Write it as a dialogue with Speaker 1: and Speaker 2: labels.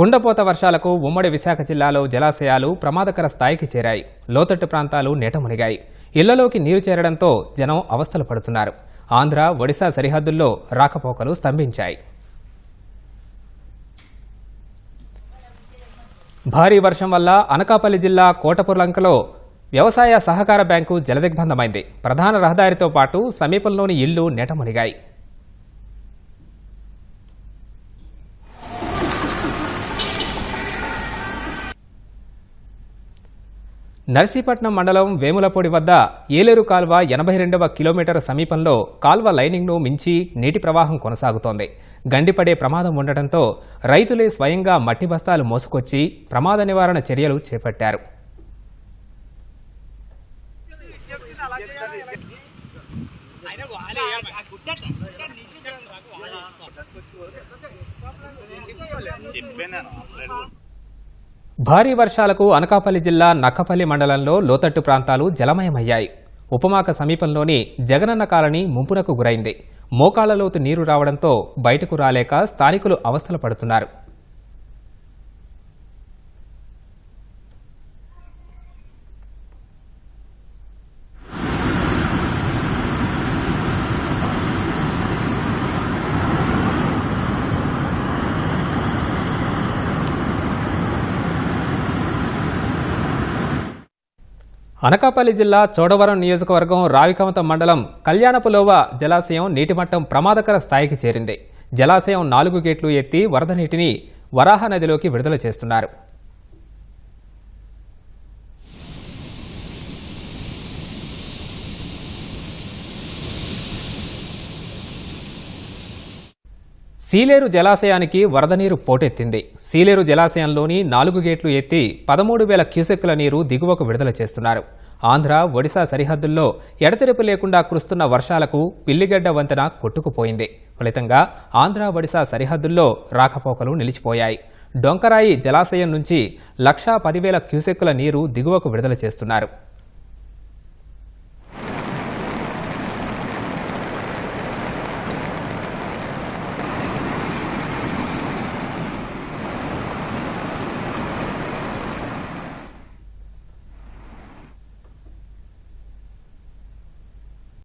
Speaker 1: కుండపోత వర్షాలకు ఉమ్మడి విశాఖ జిల్లాలో జలాశయాలు ప్రమాదకర స్థాయికి చేరాయి. లోతట్టు ప్రాంతాలు నీట మునిగాయి ఇళ్ళలోకి నీరు చేరడంతో జనం అవస్థలు పడుతున్నారు. ఆంధ్ర ఒడిశా సరిహద్దుల్లో రాకపోకలు స్తంభించాయి. భారీ వర్షం వల్ల అనకాపల్లి జిల్లా కోటపుర్లంకలో వ్యవసాయ సహకార బ్యాంకు జలదిగ్బంధమైంది. ప్రధాన రహదారితో పాటు సమీపంలోని ఇళ్ళు నెటమునిగాయి. నర్సీపట్నం మండలం వేములపూడి వద్ద ఏలేరు కాల్వ ఎనభై రెండవ కిలోమీటర్ సమీపంలో కాల్వ లైనింగ్ను మించి నీటి ప్రవాహం కొనసాగుతోంది. గండిపడే ప్రమాదం ఉండటంతో రైతులే స్వయంగా మట్టి బస్తాలు మోసుకొచ్చి ప్రమాద నివారణ చర్యలు చేపట్టారు. భారీ వర్షాలకు అనకాపల్లి జిల్లా నక్కపల్లి మండలంలో లోతట్టు ప్రాంతాలు జలమయమయ్యాయి. ఉపమాక సమీపంలోని జగనన్న కాలనీ ముంపునకు గురైంది. మోకాళ్ళలోతు నీరు రావడంతో బయటకు రాలేక స్థానికులు అవస్థలు పడుతున్నారు. అనకాపల్లి జిల్లా చోడవరం నియోజకవర్గం రావికమత మండలం కళ్యాణపులోవ జలాశయం నీటిమట్టం ప్రమాదకర స్థాయికి చేరింది. జలాశయం నాలుగు గేట్లు ఎత్తి వరద నీటిని వరాహ నదిలోకి విడుదల చేస్తున్నారు. సీలేరు జలాశయానికి వరద నీరు పోటెత్తింది. సీలేరు జలాశయంలోని నాలుగు గేట్లు ఎత్తి పదమూడు వేల క్యూసెక్కుల నీరు దిగువకు విడుదల చేస్తున్నారు. ఆంధ్ర ఒడిశా సరిహద్దుల్లో ఎడతెరిపి లేకుండా కురుస్తున్న వర్షాలకు పిల్లిగడ్డ వంతెన కొట్టుకుపోయింది. ఫలితంగా ఆంధ్ర ఒడిశా సరిహద్దుల్లో రాకపోకలు నిలిచిపోయాయి. డొంకరాయి జలాశయం నుంచి లక్షా పదివేల క్యూసెక్కుల నీరు దిగువకు విడుదల చేస్తున్నారు.